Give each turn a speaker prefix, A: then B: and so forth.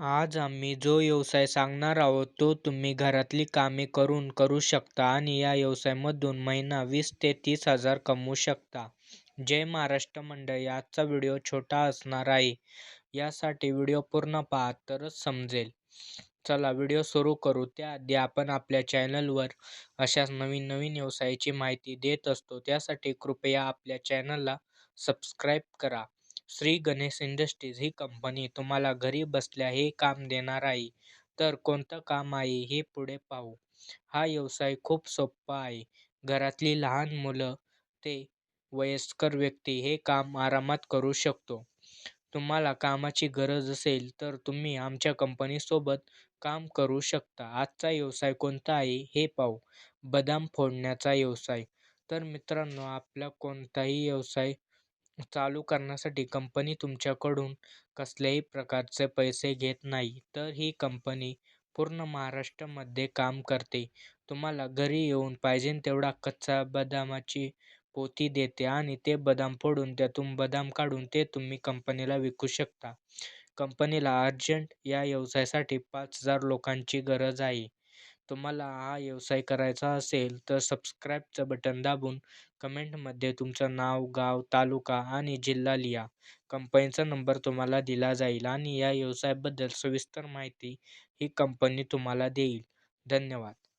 A: आज आम्ही जो व्यवसाय सांगणार आहोत तो तुम्ही घरातली कामे करून करू शकता आणि या व्यवसायामधून महिना वीस ते तीस हजार कमवू शकता. जय महाराष्ट्र मंडळी, आजचा व्हिडिओ छोटा असणार आहे. यासाठी व्हिडिओ पूर्ण पहा तरच समजेल. चला व्हिडिओ सुरू करू. त्याआधी आपण आपल्या चॅनलवर अशाच नवीन नवीन व्यवसायाची माहिती देत असतो. त्यासाठी कृपया आपल्या चॅनलला सबस्क्राईब करा. श्री गणेश इंडस्ट्रीज ही कंपनी तुम्हाला घरी बसल्या हे काम देणार आहे. तर कोणतं काम आहे हे पुढे पाहू. हा व्यवसाय खूप सोपा आहे. घरातली लहान मुलं ते वयस्कर व्यक्ती हे काम आरामात करू शकतो. तुम्हाला कामाची गरज असेल तर तुम्ही आमच्या कंपनीसोबत काम करू शकता. आजचा व्यवसाय कोणता आहे हे पाहू. बदाम फोडण्याचा व्यवसाय. तर मित्रांनो, आपला कोणताही व्यवसाय चालू करण्यासाठी कंपनी तुमच्याकडून कसल्याही प्रकारचे पैसे घेत नाही. तर ही कंपनी पूर्ण महाराष्ट्रामध्ये काम करते. तुम्हाला घरी येऊन पाहिजे तेवढा कच्चा बदामाची पोती देते आणि ते बदाम फोडून त्यातून बदाम काढून ते तुम्ही कंपनीला विकू शकता. कंपनीला अर्जंट या व्यवसायासाठी पाच हजार लोकांची गरज आहे. तुम्हाला हा व्यवसाय करायचा असेल तर सबस्क्राईबचं बटन दाबून कमेंटमध्ये तुमचं नाव, गाव, तालुका आणि जिल्हा लिहा. कंपनीचा नंबर तुम्हाला दिला जाईल आणि या व्यवसायाबद्दल सविस्तर माहिती ही कंपनी तुम्हाला देईल. धन्यवाद.